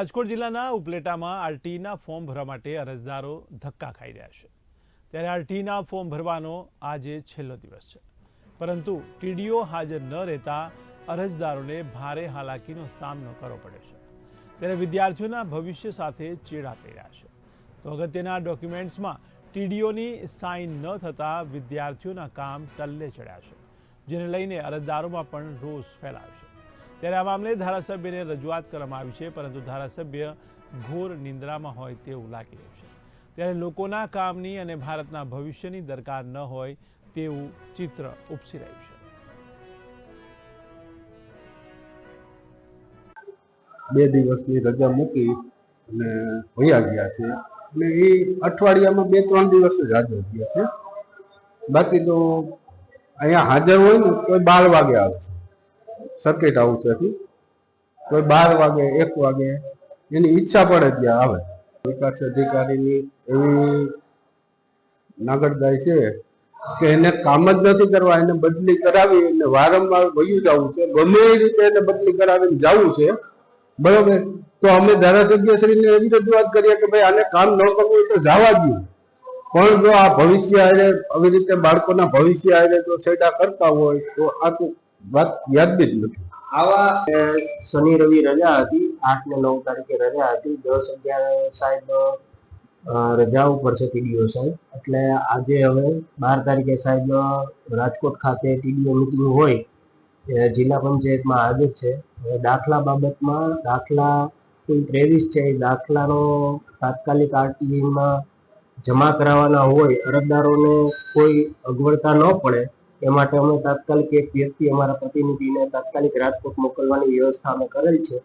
રાજકોટ જિલ્લાના ઉપલેટામાં આરટીના ફોર્મ ભરવા માટે અરજદારો ધક્કા ખાઈ રહ્યા છે. ત્યારે આરટીના ફોર્મ ભરવાનો આજે છેલ્લો દિવસ છે. પરંતુ ટીડીઓ હાજર ન રહેતા અરજદારોને ભારે હાલાકીનો સામનો કરવો પડે છે. ત્યારે વિદ્યાર્થીઓના ભવિષ્ય સાથે ચેડા થઈ રહ્યા છે. તો અગત્યના ડોક્યુમેન્ટ્સમાં ટીડીઓની સાઇન ન થતાં વિદ્યાર્થીઓના કામ ટલ્લે ચડ્યા છે, જેને લઈને અરજદારોમાં પણ રોષ ફેલાયો છે. ત્યારે આ મામલે ધારાસભ્યને રજૂઆત કરવામાં આવી છે, પરંતુ ધારાસભ્ય ઘોર નિંદ્રામાં હોય તેવું લાગી રહ્યું છે. ત્યારે લોકોના કામની અને ભારતના ભવિષ્યની દરકાર ન હોય તેવું ચિત્ર ઉપસી રહ્યું છે. બે દિવસની રજા મૂકી અને વયા ગયા છે. અને એ અઠવાડિયામાં બે, ત્રણ દિવસ જ હાજર ગયા છે. બાકી તો અહીંયા હાજર હોય ને તો બાર વાગે આવે છે. સર્કિટ હાઉસેથી કોઈ બાર વાગે, એક વાગે એની ઈચ્છા પડે ત્યાં આવે. વિકાસ અધિકારીની એવી નાગરદાય છે કે એને કામ જ નથી કરવા, એને બદલી કરાવી અને વારંવાર વયું જવું છે. ગમે એ રીતે એને બદલી કરાવીને જવું છે, બરોબર? તો અમે ધારાસભ્યશ્રીને એવી રજૂઆત કરીએ કે ભાઈ આને કામ ન કરવું તો જવા દો પણ જો આ ભવિષ્ય આવી રીતે બાળકોના ભવિષ્ય આરે જો સેડા કરતા હોય, તો આ વાત યાદ જ નથી આવા શનિ, રવિ રજા હતી, આઠ ને નવ તારીખે રજા હતી. દસ, અગિયાર સાહેબ રજા ઉપર છે ટીડીઓ સાહેબ. એટલે આજે હવે બાર તારીખે સાહેબ, રાજકોટ ખાતે ટીડીઓ મિટિંગ હોય જિલ્લા પંચાયતમાં હાજર છે. દાખલા બાબતમાં, દાખલા કુલ ત્રેવીસ છે. એ દાખલાનો તાત્કાલિક આરટીઆઈમાં જમા કરાવવાના હોય, અરજદારોને કોઈ અગવડતા ન પડે એ માટે અમે તાત્કાલિક એક વ્યક્તિ અમારા પ્રતિનિધિને તાત્કાલિક રાજકોટ મોકલવાની વ્યવસ્થા અમે કરેલ છે.